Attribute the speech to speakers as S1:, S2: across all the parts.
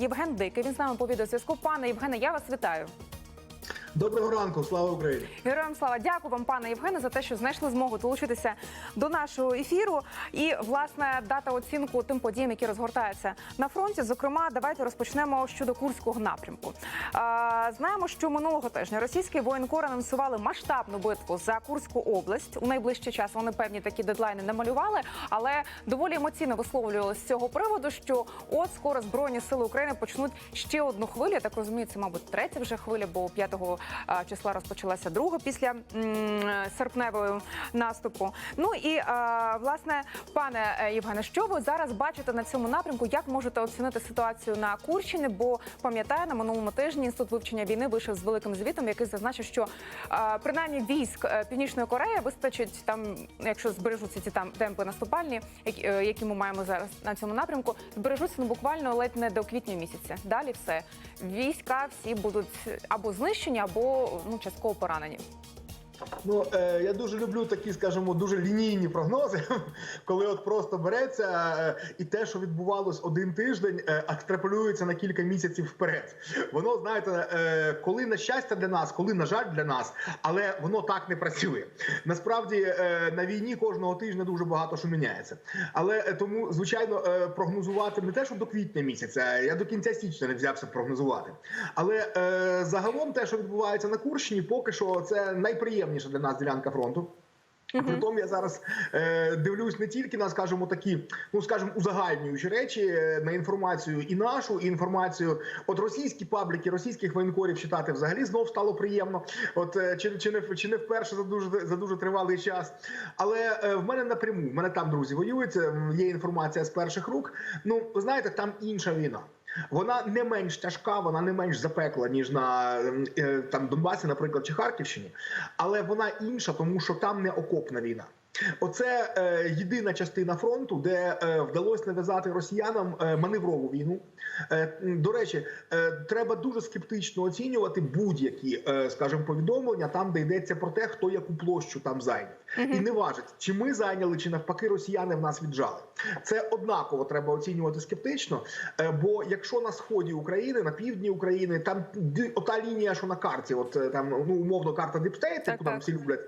S1: Євген Дикий. Він з нами по відеозв'язку. Пане Євгене, я вас вітаю.
S2: Доброго ранку, слава Україні!
S1: Героям слава, дякую вам, пане Євгене, за те, що знайшли змогу долучитися до нашого ефіру і власне дати оцінку тим подіям, які розгортаються на фронті. Зокрема, давайте розпочнемо щодо курського напрямку. Знаємо, що минулого тижня російські воєнкори анонсували масштабну битву за Курську область. У найближчий час вони певні такі дедлайни намалювали, але доволі емоційно висловлювали з цього приводу, що от скоро збройні сили України почнуть ще одну хвилю. Я так розумію, це мабуть третя вже хвиля, бо 5 а, числа розпочалася друга після м, серпневого наступу. Ну і власне, пане е, Євгене, що ви зараз бачите на цьому напрямку? Як можете оцінити ситуацію на Курщині? Бо пам'ятаю, на минулому тижні інститут вивчення війни вийшов з великим звітом, який зазначив, що принаймні військ е, Північної Кореї вистачить там, якщо збережуться ці там темпи наступальні, е, які ми маємо зараз на цьому напрямку, збережуться ну буквально ледь не до квітня місяця. Далі все війська всі будуть або знищені, або ну частково поранені.
S2: Ну е, я дуже люблю такі, скажімо, дуже лінійні прогнози, коли от просто береться е, і те, що відбувалось один тиждень, е, екстраполюється на кілька місяців вперед. Воно знаєте, е, коли на щастя для нас, коли на жаль для нас, але воно так не працює. Насправді е, на війні кожного тижня дуже багато що міняється. Але е, тому, звичайно, е, прогнозувати не те, що до квітня місяця, я до кінця січня не взявся прогнозувати. Але е, загалом те, що відбувається на Курщині, поки що це найприємніша для нас ділянка фронту. А Притом я зараз е, дивлюсь не тільки на, скажімо, такі, ну скажімо, узагальнюючі речі е, на інформацію і нашу, і інформацію. От російські пабліки, російських воєнкорів читати взагалі знов стало приємно. От е, чи, чи не чи не вперше за дуже за дуже тривалий час. Але е, в мене напряму, в мене там друзі воюють. е, Є інформація з перших рук. Ну, ви знаєте, там інша війна. Вона не менш тяжка, вона не менш запекла, ніж на е, там Донбасі, наприклад, чи Харківщині, але вона інша, тому що там не окопна війна. Оце е, єдина частина фронту, де е, вдалося нав'язати росіянам е, маневрову війну. Е, до речі, е, треба дуже скептично оцінювати будь-які, е, скажімо, повідомлення там, де йдеться про те, хто яку площу там зайняв, і не важить, чи ми зайняли, чи навпаки, росіяни в нас віджали. Це однаково треба оцінювати скептично. е, бо якщо на сході України, на півдні України, там ота лінія, що на карті, от е, там ну умовно карта Діпстейт, яку там всі люблять.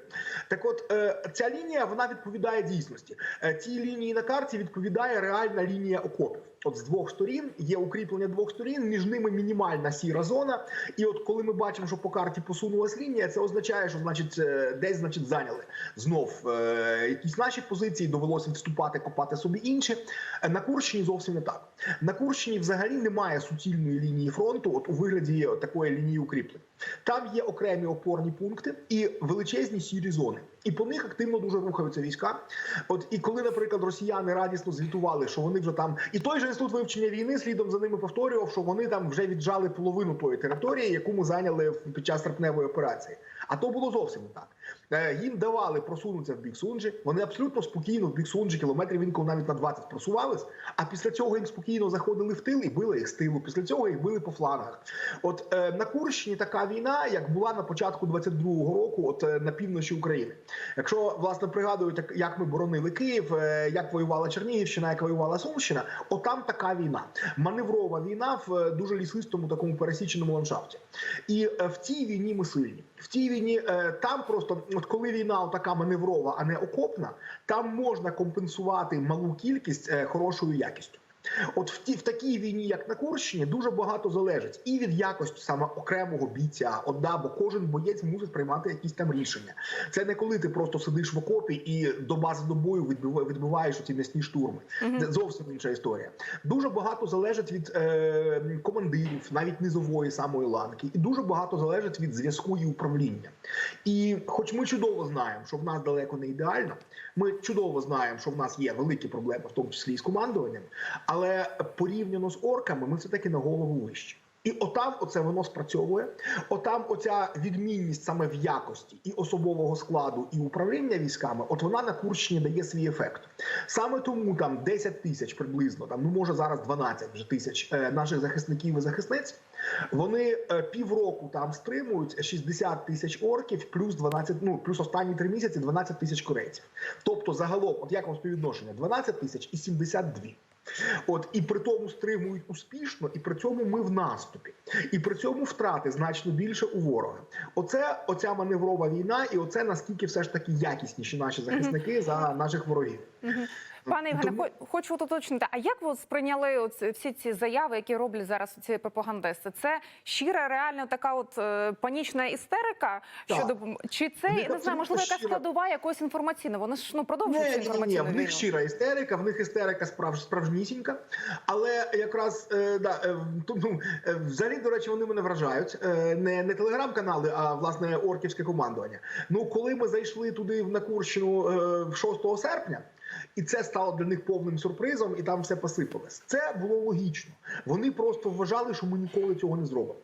S2: Так, от е, ця лінія вона відповідає дійсності. Цій лінії на карті відповідає реальна лінія окопів. От з двох сторін є укріплення двох сторін, між ними мінімальна сіра зона. І от коли ми бачимо, що по карті посунулась лінія, це означає, що значить е, десь значить зайняли знов е, якісь наші позиції, довелося відступати, копати собі інші. Е, На Курщині зовсім не так. На Курщині взагалі немає суцільної лінії фронту, от у вигляді такої лінії укріплень. Там є окремі опорні пункти і величезні сірі зони. І по них активно дуже рухаються війська. От і коли, наприклад, росіяни радісно звітували, що вони вже там, і той же інститут вивчення війни слідом за ними повторював, що вони там вже віджали половину тої території, яку ми зайняли під час серпневої операції. А то було зовсім не так. Е, Їм давали просунутися в бік Сунджі. Вони абсолютно спокійно в бік Сунджі, кілометрів інколи навіть на 20 просувались. А після цього їм спокійно заходили в тил і били їх з тилу. Після цього їх били по флангах. От е, на Курщині така війна, як була на початку 22-го року, от е, на півночі України. Якщо власне пригадують, як- ми боронили Київ, е, як воювала Чернігівщина, як воювала Сумщина, от там така війна, маневрова війна в е, дуже лісистому такому пересіченому ландшафті. І е, в цій війні ми сильні. В цій війні е, там просто, от коли війна така маневрова, а не окопна, там можна компенсувати малу кількість е, хорошою якістю. От в ті в такій війні, як на Курщині, дуже багато залежить і від якості саме окремого бійця. От да, бо кожен боєць мусить приймати якісь там рішення. Це не коли ти просто сидиш в окопі і до бази до бою відбив- відбиваєш ці м'ясні штурми. Це зовсім інша історія. Дуже багато залежить від е, командирів, навіть низової самої ланки, і дуже багато залежить від зв'язку і управління. І, хоч ми чудово знаємо, що в нас далеко не ідеально, ми чудово знаємо, що в нас є великі проблеми, в тому числі і з командуванням, але порівняно з орками, ми все таки на голову вищі. І отам оце воно спрацьовує. Отам оця відмінність саме в якості і особового складу, і управління військами, от вона на Курщині дає свій ефект. Саме тому там 10 тисяч приблизно, там ну може зараз 12 вже тисяч е, наших захисників і захисниць. Вони е, півроку там стримують 60 тисяч орків, плюс 12, ну плюс останні три місяці 12 тисяч корейців. Тобто, загалом, от як вам співвідношення? 12 тисяч і 72. От і при тому стримують успішно, і при цьому ми в наступі, і при цьому втрати значно більше у ворога. Оце оця маневрова війна, і оце наскільки все ж таки якісніші наші захисники за наших ворогів.
S1: Пане Євгене,
S2: Тому-
S1: хо- хочу уточнити, а як ви сприйняли оці- всі ці заяви, які роблять зараз ці пропагандисти? Це щира, реально така от е, панічна істерика
S2: Так.
S1: щодо чи це я не знаю, можливо, якась складова якоїсь інформаційна? Вони ж ну продовжують цю
S2: Ні, ні, ні, в них щира істерика, в них істерика справж, справжнісінька. Але якраз е, да, е, то, ну, е, взагалі, до речі, вони мене вражають. Е, не, не телеграм-канали, а власне орківське командування. Ну, коли ми зайшли туди на Курщину е, 6 серпня. І це стало для них повним сюрпризом, і там все посипалось. Це було логічно. Вони просто вважали, що ми ніколи цього не зробимо.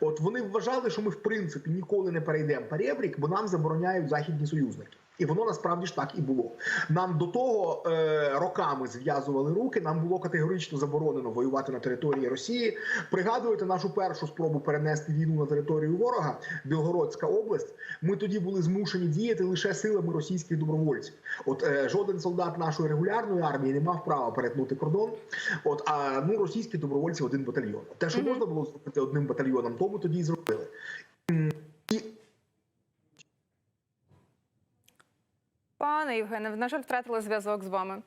S2: От вони вважали, що ми в принципі ніколи не перейдемо перебрік, бо нам забороняють західні союзники. І воно насправді ж так і було. Нам до того е, роками зв'язували руки. Нам було категорично заборонено воювати на території Росії. Пригадуєте нашу першу спробу перенести війну на територію ворога, Білгородська область. Ми тоді були змушені діяти лише силами російських добровольців. От е, жоден солдат нашої регулярної армії не мав права перетнути кордон. От а ну російські добровольці один батальйон. Те, що
S1: Мгм.
S2: можна було зробити одним батальйоном, тому тоді і зробили. М, І
S1: Пане Євгене, на жаль, втратили зв'язок з вами.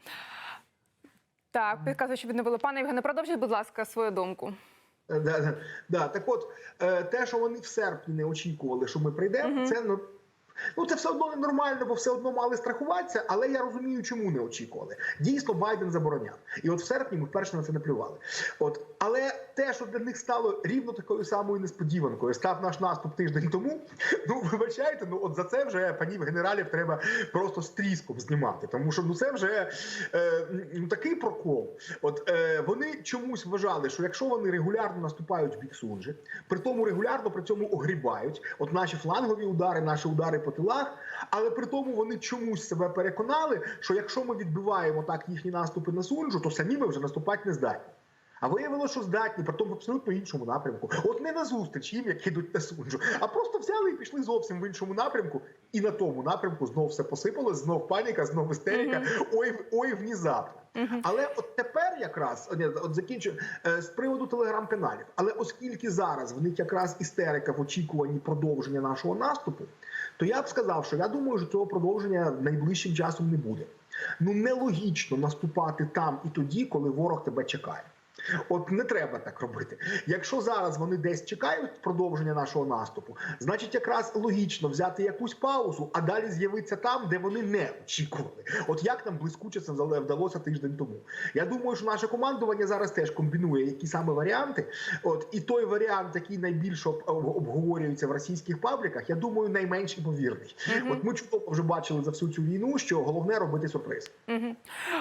S1: Так, підказую, що відновили. Пане Євгене, продовжіть, будь ласка, свою думку.
S2: Е, Да, да, да. Так от, е, те, що вони в серпні не очікували, що ми прийдемо,
S1: угу.
S2: це ну. Ну, це все одно ненормально, бо все одно мали страхуватися, але я розумію, чому не очікували. Дійсно, Байден забороняв. І от в серпні ми вперше на це не плювали. От, але те, що для них стало рівно такою самою несподіванкою, став наш наступ тиждень тому. Ну, вибачайте, ну от за це вже панів генералів треба просто стріском знімати. Тому що ну це вже е, ну, такий прокол. От е, вони чомусь вважали, що якщо вони регулярно наступають в бік Сунжи, при тому регулярно при цьому огрібають, от наші флангові удари, наші удари по тилах, але при тому вони чомусь себе переконали, що якщо ми відбиваємо так їхні наступи на Сунжу, то самі ми вже наступати не здатні. А виявилося, що здатні, при тому в абсолютно іншому напрямку. От не на зустріч їм, які йдуть на Сунжу, а просто взяли і пішли зовсім в іншому напрямку, і на тому напрямку знов все посипалось, знов паніка, знов істерика. Ой, ой, внезапно. Але от тепер якраз ні, от закінчу е, з приводу телеграм-каналів. Але оскільки зараз в них якраз істерика в очікуванні продовження нашого наступу, то я б сказав, що я думаю, що цього продовження найближчим часом не буде. Ну нелогічно наступати там і тоді, коли ворог тебе чекає. От не треба так робити. Якщо зараз вони десь чекають продовження нашого наступу, значить якраз логічно взяти якусь паузу, а далі з'явитися там, де вони не очікували. От як нам блискуче це вдало- вдалося тиждень тому. Я думаю, що наше командування зараз теж комбінує які саме варіанти. От і той варіант, який найбільше об- об- обговорюється в російських пабліках, я думаю, найменш ймовірний.
S1: Мгм.
S2: От ми чудово вже бачили за всю цю війну, що головне робити сюрприз.
S1: Угу.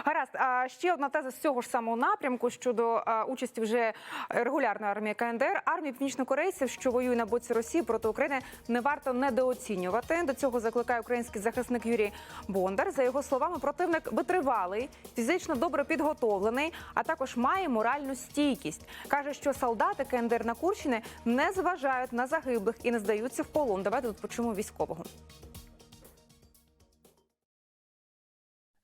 S1: Гаразд. А ще одна теза з цього ж самого напрямку щодо а, участі вже регулярної армії КНДР. Армії північнокорейців, що воює на боці Росії проти України, не варто недооцінювати. До цього закликає український захисник Юрій Бондар. За його словами, противник витривалий, фізично добре підготовлений, а також має моральну стійкість. каже, що солдати КНДР на Курщині не зважають на загиблих і не здаються в полон. Давайте тут почуємо військового.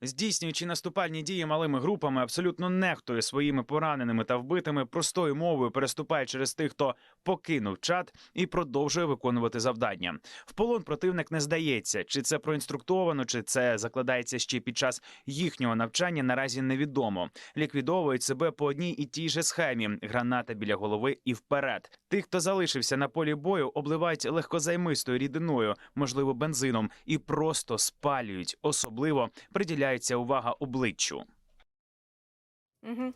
S3: Здійснюючи наступальні дії малими групами, абсолютно нехтує своїми пораненими та вбитими, простою мовою переступає через тих, хто покинув чат і продовжує виконувати завдання. В полон противник не здається, чи це проінструктовано, чи це закладається ще під час їхнього навчання. Наразі невідомо. Ліквідовують себе по одній і тій же схемі: граната біля голови і вперед. Тих, хто залишився на полі бою, обливають легкозаймистою рідиною, можливо, бензином, і просто спалюють. Особливо приділяється увага обличчю.
S1: Угу.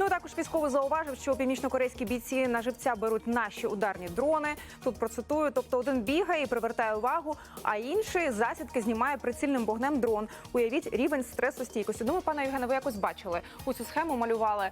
S1: Ну також військово зауважив, що північнокорейські бійці на живця беруть наші ударні дрони. Тут процитую, тобто один бігає і привертає увагу, а інший засідки знімає прицільним вогнем дрон. Уявіть рівень стресостійкості. Думаю, пане Євгене, ви якось бачили цю схему малювали. Е,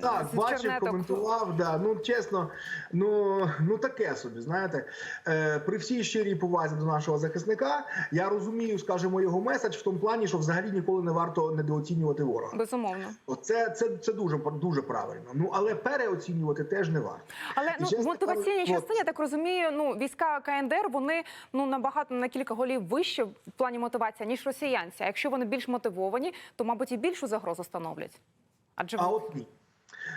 S2: Так,
S1: з
S2: бачив,
S1: чернеток.
S2: коментував. Да. Ну чесно, ну, ну таке собі. Знаєте, е, при всій щирій повазі до нашого захисника, я розумію, скажімо, його меседж в тому плані, що взагалі ніколи не варто недооцінювати ворога.
S1: Безумовно.
S2: Оце це, це дуже дуже правильно. Ну але переоцінювати теж не варто.
S1: Але ну в мотиваційній частині я так розумію. Ну війська КНДР вони ну набагато на кілька голів вище в плані мотивації ніж росіянці. А якщо вони більш мотивовані, то мабуть і більшу загрозу становлять. Адже
S2: А от ні.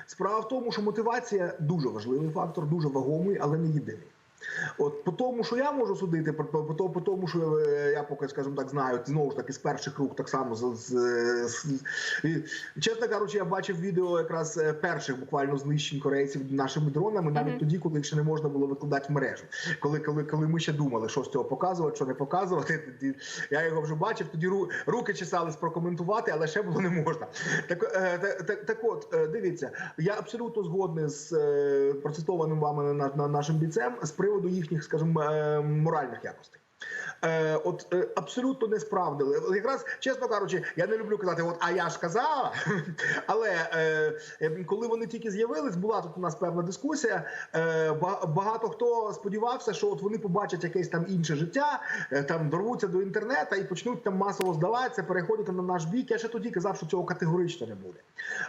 S2: Справа в тому, що мотивація дуже важливий фактор, дуже вагомий, але не єдиний. От по тому, що я можу судити, по, по, по, тому, що е, я поки, скажімо так, знаю, знову ж таки з перших рук, так само з, з, з і, чесно кажучи, я бачив відео якраз е, перших буквально знищень корейців нашими дронами, навіть
S1: Мгм.
S2: тоді, коли ще не можна було викладати в мережу. Коли, коли, коли ми ще думали, що з цього показувати, що не показувати, тоді я його вже бачив. Тоді ру, руки чесались прокоментувати, але ще було не можна. Так, е, так, так, так от, дивіться, я абсолютно згодний з е, процитованим вами на, на нашим бійцем з приводу їхніх, скажімо, е, моральних якостей. Е, от е, абсолютно не справдили. Якраз чесно кажучи, я не люблю казати, от а я ж казала. Але е, е, коли вони тільки з'явились, була тут у нас певна дискусія. Е, багато хто сподівався, що от вони побачать якесь там інше життя, е, там дорвуться до інтернету і почнуть там масово здаватися, переходити на наш бік. Я ще тоді казав, що цього категорично не буде.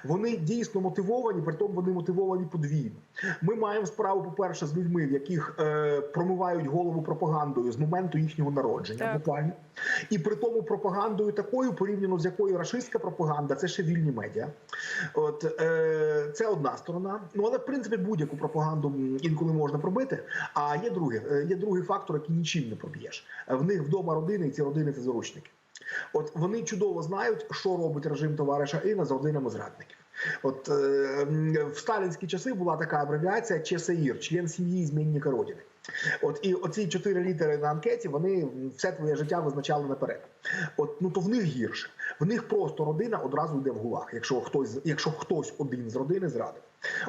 S2: Вони дійсно мотивовані, при тому вони мотивовані подвійно. Ми маємо справу, по-перше, з людьми, в яких е, промивають голову пропагандою з моменту їхнього народження,
S1: Так.
S2: буквально. І при тому пропагандою такою, порівняно з якою рашистська пропаганда, це ще вільні медіа. От е, це одна сторона. Ну але в принципі будь-яку пропаганду інколи можна пробити. А є другий, е, є другий фактор, який нічим не проб'єш. В них вдома родини, і ці родини це заручники. От вони чудово знають, що робить режим товариша Іна з родинами зрадників. От е, в сталінські часи була така абревіація ЧСІР, член сім'ї змінника родини. От і оці чотири літери на анкеті вони все твоє життя визначали наперед. От ну то в них гірше. В них просто родина одразу йде в гулах, якщо хтось, якщо хтось один з родини зрадив.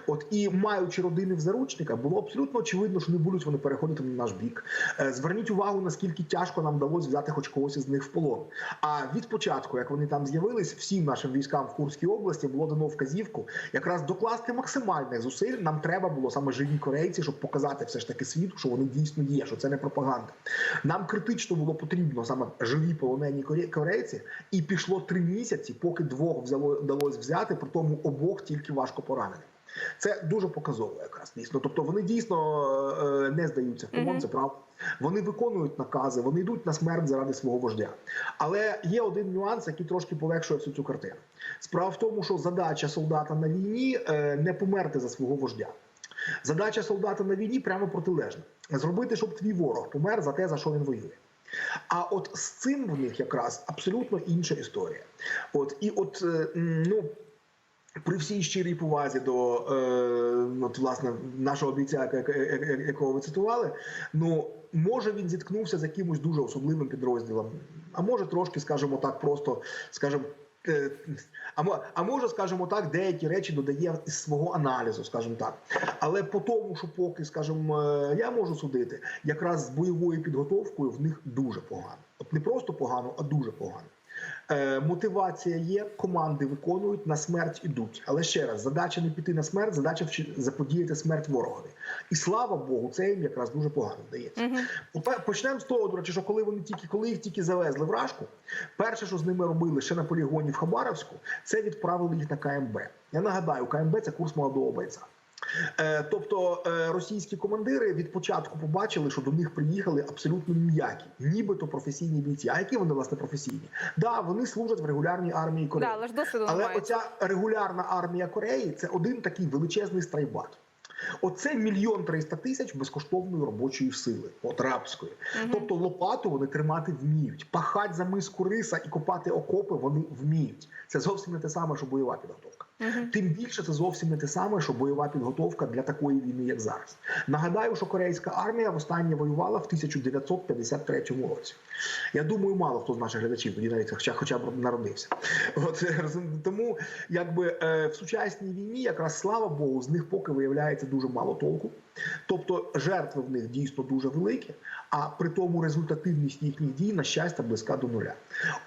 S2: От і маючи родини в заручниках, було абсолютно очевидно, що не будуть вони переходити на наш бік. Е, Зверніть увагу, наскільки тяжко нам вдалося взяти хоч когось із них в полон. А від початку, як вони там з'явились, всім нашим військам в Курській області було дано вказівку якраз докласти максимальних зусиль. Нам треба було саме живі корейці, щоб показати все ж таки світу, що вони дійсно є, що це не пропаганда. Нам критично було потрібно саме живі полонені корейці, і пішло три місяці, поки двох вдалося взяти, при тому обох тільки важко поранені. Це дуже показово, якраз дійсно. Тобто вони дійсно е, не здаються в полон, це правда. Вони виконують накази, вони йдуть на смерть заради свого вождя. Але є один нюанс, який трошки полегшує всю цю картину. Справа в тому, що задача солдата на війні е, не померти за свого вождя. Задача солдата на війні прямо протилежна: зробити, щоб твій ворог помер за те, за що він воює. А от з цим в них якраз абсолютно інша історія. От і от е, ну. При всій щирій повазі до е, от, власне нашого бійця, як- як- як- якого ви цитували, ну може він зіткнувся з якимось дуже особливим підрозділом, а може трошки, скажімо так, просто скажімо, е, а, а може, скажімо так, деякі речі додає із свого аналізу, скажімо так. Але по тому, що поки, скажімо, е, я можу судити, якраз з бойовою підготовкою в них дуже погано. От не просто погано, а дуже погано. Е, мотивація є, команди виконують, на смерть ідуть. Але ще раз, задача не піти на смерть, задача заподіяти смерть ворогові. І слава Богу, це їм якраз дуже погано вдається.
S1: Мгм.
S2: Попе- Почнемо з того, до речі, що коли вони тільки коли їх тільки завезли в Рашку, перше, що з ними робили ще на полігоні в Хабаровську, це відправили їх на КМБ. Я нагадаю, КМБ це курс молодого бойця. Е, тобто е, російські командири від початку побачили, що до них приїхали абсолютно ніякі, нібито професійні бійці. А які вони власне професійні? Да, вони служать в регулярній армії
S1: Да,
S2: Кореї.
S1: але ж досвіду
S2: Але
S1: немає.
S2: оця регулярна армія Кореї це один такий величезний страйбат. Оце мільйон триста тисяч безкоштовної робочої сили, от рабської.
S1: Мгм.
S2: Тобто лопату вони тримати вміють, пахать за миску риса і копати окопи вони вміють. Це зовсім не те саме, що бойова підготовка.
S1: Мгм.
S2: Тим більше це зовсім не те саме, що бойова підготовка для такої війни, як зараз. Нагадаю, що корейська армія востаннє воювала в 1953 році. Я думаю, мало хто з наших глядачів тоді навіть хоча, хоча б народився. От розум- тому, якби е, в сучасній війні, якраз слава Богу, з них поки виявляється дуже мало толку. Тобто жертви в них дійсно дуже великі, а при тому результативність їхніх дій, на щастя, близька до нуля.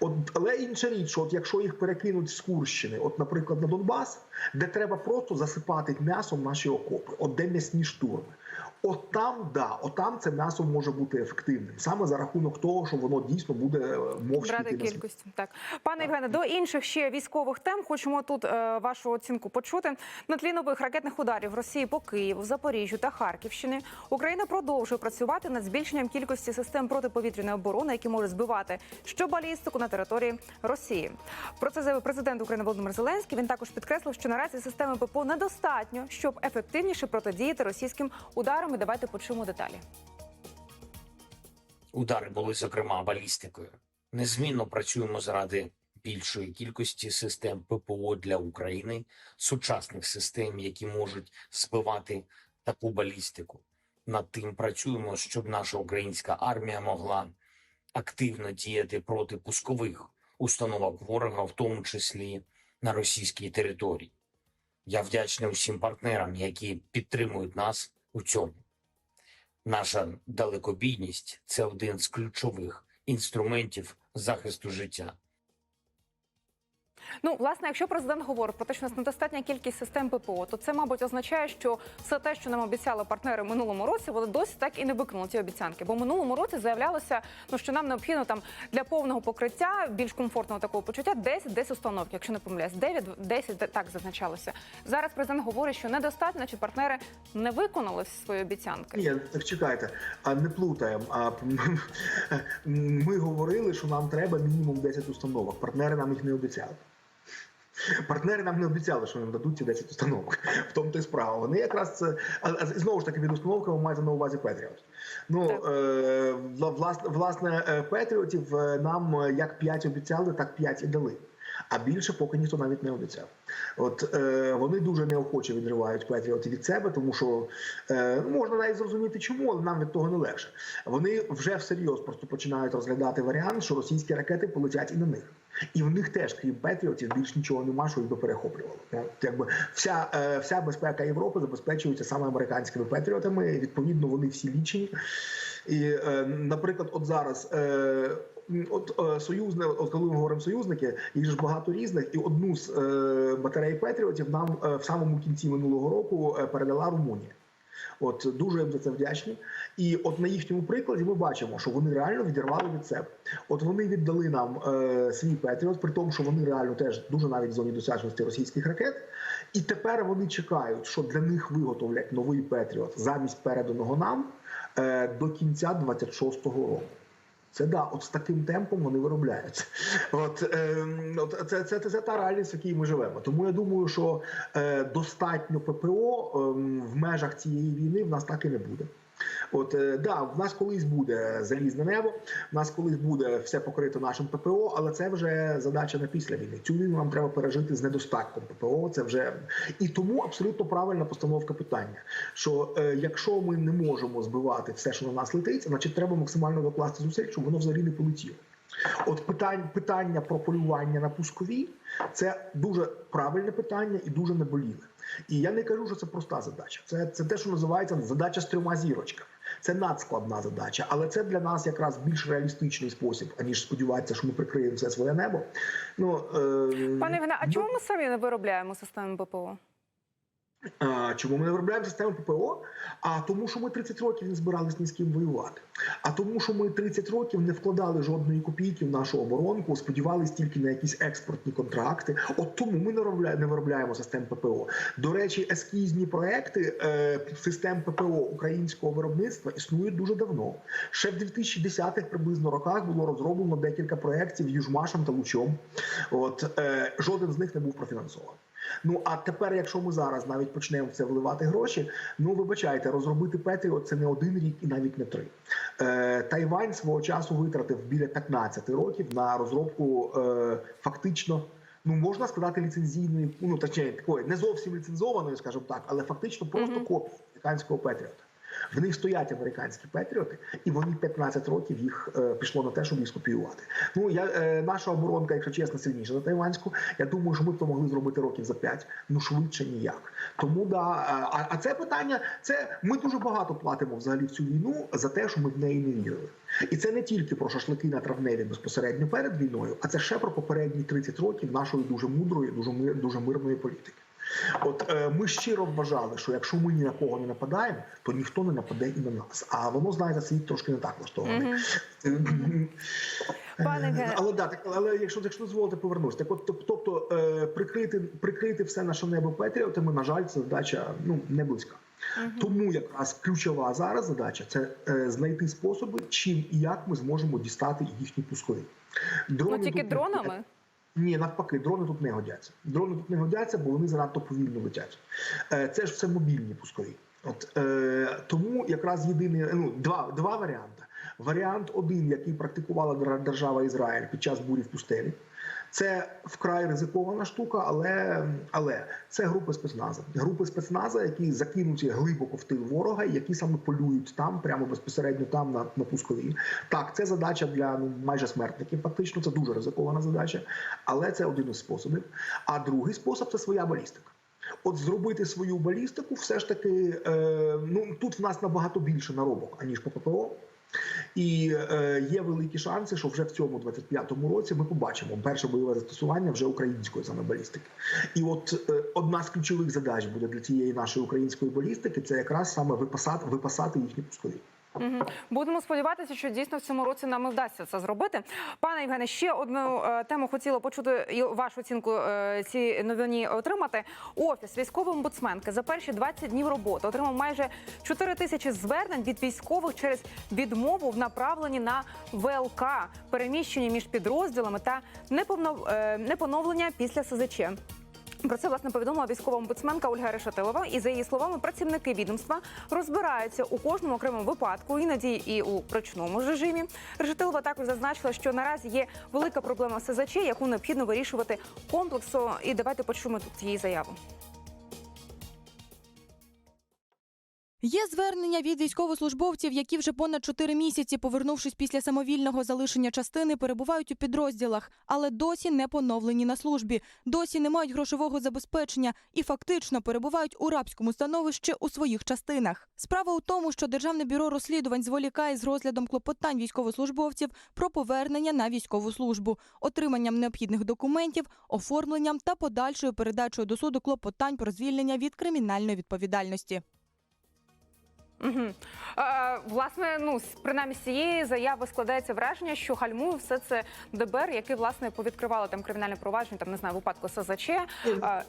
S2: От, але інша річ, що от якщо їх перекинуть з Курщини, от, наприклад, на Донбас, де треба просто засипати м'ясом наші окопи, от де м'ясні штурми. От там, да, от там це м'ясо може бути ефективним саме за рахунок того, що воно дійсно буде е, мовчки
S1: Брати кількістю. Так, пане Євгене, до інших ще військових тем хочемо тут е, вашу оцінку почути. На тлі нових ракетних ударів Росії по Києву, Запоріжжю та Харківщині Україна продовжує працювати над збільшенням кількості систем протиповітряної оборони, які можуть збивати щобалістику на території Росії. Про це заявив президент України Володимир Зеленський. Він також підкреслив, що наразі системи ППО недостатньо, щоб ефективніше протидіяти російським ударам. І давайте почуємо деталі.
S4: Удари були зокрема балістикою. Незмінно працюємо заради більшої кількості систем ППО для України, сучасних систем, які можуть збивати таку балістику. Над тим працюємо, щоб наша українська армія могла активно діяти проти пускових установок ворога, в тому числі на російській території. Я вдячний усім партнерам, які підтримують нас у цьому. Наша далекобійність це один з ключових інструментів захисту життя.
S1: Ну, власне, якщо президент говорить про те, що у нас недостатня кількість систем ППО, то це, мабуть, означає, що все те, що нам обіцяли партнери минулому році, вони досі так і не виконали ці обіцянки. Бо в минулому році заявлялося, ну що нам необхідно там для повного покриття більш комфортного такого почуття 10 10 установок, якщо не помиляюсь, 9 10 так зазначалося. Зараз президент говорить, що недостатньо, чи партнери не виконали свої обіцянки.
S2: Ні, так чекайте, а не плутаємо. А ми говорили, що нам треба мінімум 10 установок. Партнери нам їх не обіцяли. Партнери нам не обіцяли, що нам дадуть ці 10 установок. В тому то й справа. Вони якраз це а, знову ж таки від установки ви маєте на увазі Петріот. Ну е, власне, власне Петріотів е, нам е, як 5 обіцяли, так 5 і дали. А більше поки ніхто навіть не обіцяв. От е, вони дуже неохоче відривають Петріоти від себе, тому що е, можна навіть зрозуміти, чому, але нам від того не легше. Вони вже всерйоз просто починають розглядати варіант, що російські ракети полетять і на них. І в них теж, крім Петріотів, більш нічого нема, що їх би перехоплювало. Якби вся, е, вся безпека Європи забезпечується саме американськими Петріотами. Відповідно, вони всі лічені. І, е, наприклад, от зараз. Е, От союзне, от коли ми говоримо союзники, їх ж багато різних, і одну з батарей Петріотів нам в самому кінці минулого року передала Румунія. От дуже їм за це вдячні. І от на їхньому прикладі ми бачимо, що вони реально відірвали від себе. От вони віддали нам е, свій Петріот, при тому, що вони реально теж дуже навіть в зоні досяжності російських ракет. І тепер вони чекають, що для них виготовлять новий Петріот замість переданого нам е, до кінця 26-го року. Це да, от з таким темпом вони виробляються. От, е, от це, це, це, це та реальність, в якій ми живемо. Тому я думаю, що е, достатньо ППО е, в межах цієї війни в нас так і не буде. От е, да, в нас колись буде залізне небо, в нас колись буде все покрито нашим ППО, але це вже задача на після війни. Цю війну нам треба пережити з недостатком ППО. Це вже і тому абсолютно правильна постановка питання. Що е, якщо ми не можемо збивати все, що на нас летить, значить треба максимально докласти зусиль, щоб воно взагалі не полетіло. От питань, питання про полювання на пускові це дуже правильне питання і дуже неболіле. І я не кажу, що це проста задача. Це, це те, що називається задача з трьома зірочками. Це надскладна задача, але це для нас якраз більш реалістичний спосіб, аніж сподіватися, що ми прикриємо все своє небо. Ну е,
S1: Пане Євгене, а чому ми самі не виробляємо системи ППО?
S2: Чому ми не виробляємо систему ППО? А тому, що ми 30 років не збирались ні з ким воювати. А тому, що ми 30 років не вкладали жодної копійки в нашу оборонку, сподівались тільки на якісь експортні контракти. От тому ми не виробляємо, не виробляємо систем ППО. До речі, ескізні проекти е, систем ППО українського виробництва існують дуже давно. Ще в 2010-х приблизно роках було розроблено декілька проєктів Южмашем та Лучом. От е, жоден з них не був профінансований. Ну а тепер, якщо ми зараз навіть почнемо в це вливати гроші, ну вибачайте, розробити Петріот це не один рік і навіть не три. Е, Тайвань свого часу витратив біля 15 років на розробку е, фактично. Ну, можна сказати, ліцензійної, ну точніше, такої не зовсім ліцензованої, скажімо так, але фактично просто
S1: Мгм.
S2: копію американського Петріота. В них стоять американські Петріоти, і вони 15 років їх е, пішло на те, щоб їх скопіювати. Ну я е, наша оборонка, якщо чесно, сильніша за тайванську. Я думаю, що ми б то могли зробити років за 5, ну швидше ніяк. Тому да, е, а, а це питання, це ми дуже багато платимо взагалі в цю війну за те, що ми в неї не вірили. І це не тільки про шашлики на травневі безпосередньо перед війною, а це ще про попередні 30 років нашої дуже мудрої, дуже дуже мирної політики. От е, ми щиро вважали, що якщо ми ні на кого не нападаємо, то ніхто не нападе і на нас. А воно знаєте, світ трошки не так влаштований.
S1: Пане
S2: Е, але да, так, але якщо якщо дозволите повернусь, так от тобто е, прикрити прикрити все наше небо Петріотами, на жаль, це задача ну не близька. Тому якраз ключова зараз задача це е, знайти способи, чим і як ми зможемо дістати їхні пускові. Дрони
S1: Ну тільки дронами.
S2: Ні, навпаки, дрони тут не годяться. Дрони тут не годяться, бо вони занадто повільно летять. Е, Це ж все мобільні пускові. От е, тому якраз єдиний ну два, два варіанти. Варіант один, який практикувала держава Ізраїль під час бурі в пустелі. Це вкрай ризикована штука, але, але це групи спецназу. Групи спецназу, які закинуті глибоко в тил ворога, які саме полюють там, прямо безпосередньо там на, на пускові. Так, це задача для ну майже смертників. Фактично, це дуже ризикована задача, але це один із способів. А другий спосіб це своя балістика. От зробити свою балістику, все ж таки, е, ну тут в нас набагато більше наробок, аніж по ППО. І е, є великі шанси, що вже в цьому 25-му році ми побачимо перше бойове застосування вже української саме балістики. І от е, одна з ключових задач буде для цієї нашої української балістики це якраз саме випасати, випасати їхні пускові.
S1: Будемо сподіватися, що дійсно в цьому році нам вдасться це зробити. Пане Євгене, ще одну е, тему хотіла почути і вашу оцінку е, цій новині отримати. Офіс військової омбудсменки за перші 20 днів роботи отримав майже 4 тисячі звернень від військових через відмову в направленні на ВЛК, переміщення між підрозділами та неповно- е, непоновлення після СЗЧ. Про це власне повідомила військова омбудсменка Ольга Решетилова. І за її словами, працівники відомства розбираються у кожному окремому випадку, іноді і у ручному режимі. Решетилова також зазначила, що наразі є велика проблема СЗЧ, яку необхідно вирішувати комплексу. І давайте почуємо тут її заяву.
S5: Є звернення від військовослужбовців, які вже понад чотири місяці, повернувшись після самовільного залишення частини, перебувають у підрозділах, але досі не поновлені на службі, досі не мають грошового забезпечення і фактично перебувають у рабському становищі у своїх частинах. Справа у тому, що Державне бюро розслідувань зволікає з розглядом клопотань військовослужбовців про повернення на військову службу, отриманням необхідних документів, оформленням та подальшою передачею до суду клопотань про звільнення від кримінальної відповідальності.
S1: Угу. Е, власне, ну принаймні з цієї заяви складається враження, що гальмує все це ДБР, яке власне повідкривало там кримінальне провадження, там не знаю, випадку СЗЧ. Е,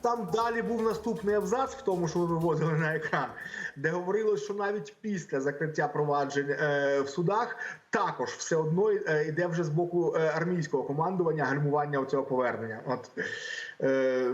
S2: Там далі був наступний абзац в тому, що ви виводили на екран, де говорилось, що навіть після закриття проваджень е, в судах також все одно е, йде вже з боку е, армійського командування гальмування цього повернення. От е,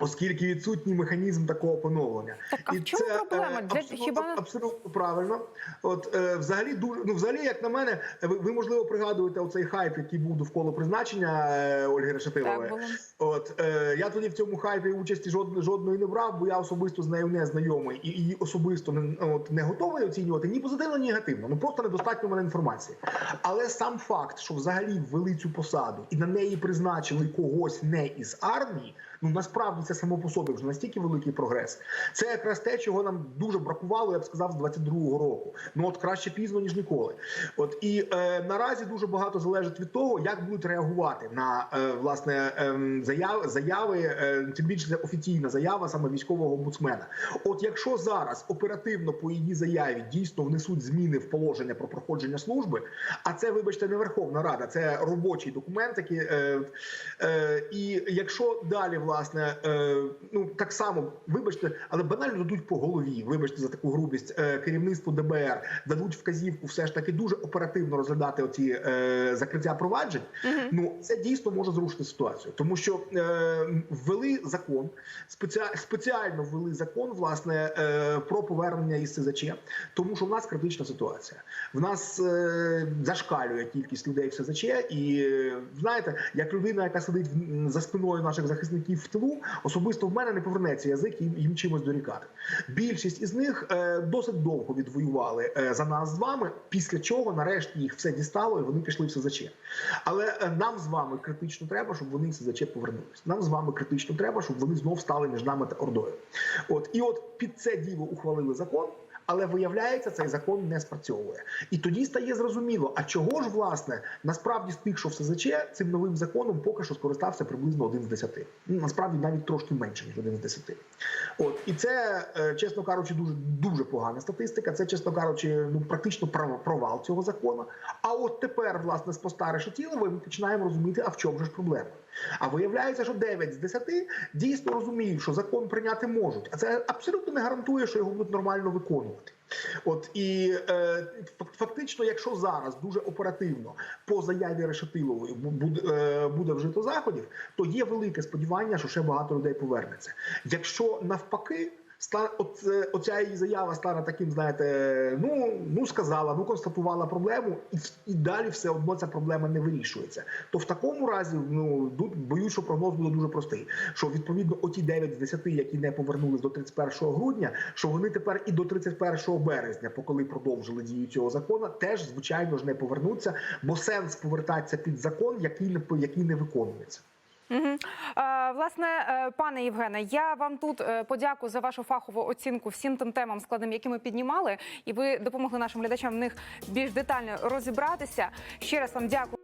S2: Оскільки відсутній механізм такого поновлення,
S1: Так, а в чому проблема?
S2: е,
S1: Для-
S2: абсолютно,
S1: хіба-
S2: абсолютно правильно. От е, взагалі дуже ну, взагалі, як на мене, ви, ви можливо пригадуєте оцей хайп, який був довкола призначення е, Ольги Решетилової. От е, я тоді в цьому хайпі участі жодної жодної не брав, бо я особисто з нею не знайомий і її особисто не от не готовий оцінювати ні позитивно, ні негативно. Ну просто недостатньо в мене інформації. Але сам факт, що взагалі ввели цю посаду і на неї призначили когось не із армії. Ну насправді це само по собі вже настільки великий прогрес. Це якраз те, чого нам дуже бракувало, я б сказав, з 22-го року. Ну от краще пізно ніж ніколи. От і е, наразі дуже багато залежить від того, як будуть реагувати на е, власне е, заяви, заяви, е, тим більше це офіційна заява саме військового омбудсмена. От якщо зараз оперативно по її заяві дійсно внесуть зміни в положення про проходження служби, а це, вибачте, не Верховна Рада, це робочий документ, який, е, е, і якщо далі власне е, ну так само, вибачте, але банально дадуть по голові, вибачте за таку грубість е, керівництву ДБР, дадуть вказівку, все ж таки дуже оперативно розглядати оці е, закриття проваджень. Ну це дійсно може зрушити ситуацію, тому що ввели закон, спеціа- спеціально ввели закон власне про повернення із СЗЧ, тому що в нас критична ситуація. В нас зашкалює кількість людей в СЗЧ, і знаєте, як людина, яка сидить за спиною наших захисників в тилу, особисто в мене не повернеться язик їм, їм чимось дорікати. Більшість із них е, досить довго відвоювали е, за нас з вами, після чого нарешті їх все дістало і вони пішли в СЗЧ. Але е, нам з вами критично треба, щоб вони в СЗЧ повернулись. Нам з вами критично треба, щоб вони знов стали між нами та ордою. От і от під це діло ухвалили закон. Але виявляється, цей закон не спрацьовує. І тоді стає зрозуміло, а чого ж власне насправді з тих, що в СЗЧ, цим новим законом поки що скористався приблизно один з десяти. Ну, насправді навіть трошки менше ніж один з десяти. От і це, е, чесно кажучи, дуже дуже погана статистика. Це, чесно кажучи, ну практично провал цього закону. А от тепер, власне, з поста Решетілова ми починаємо розуміти, а в чому ж проблема. А виявляється, що 9 з 10 дійсно розуміють, що закон прийняти можуть, а це абсолютно не гарантує, що його будуть нормально виконувати. От і е, фактично, якщо зараз дуже оперативно по заяві Решетилової буде, е, буде вжито заходів, то є велике сподівання, що ще багато людей повернеться. Якщо навпаки. Оце, оця її заява стане таким, знаєте, ну ну сказала, ну констатувала проблему, і, і далі все одно ця проблема не вирішується. То в такому разі, ну боюсь, що прогноз буде дуже простий. Що відповідно оті 9 з 10, які не повернулись до 31 грудня, що вони тепер і до 31 березня, поколи продовжили дію цього закону, теж звичайно ж не повернуться, бо сенс повертатися під закон, який не який не виконується.
S1: Власне, е, пане Євгене, я вам тут е, подякую за вашу фахову оцінку всім тим темам складним, які ми піднімали, і ви допомогли нашим глядачам в них більш детально розібратися. Ще раз вам дякую.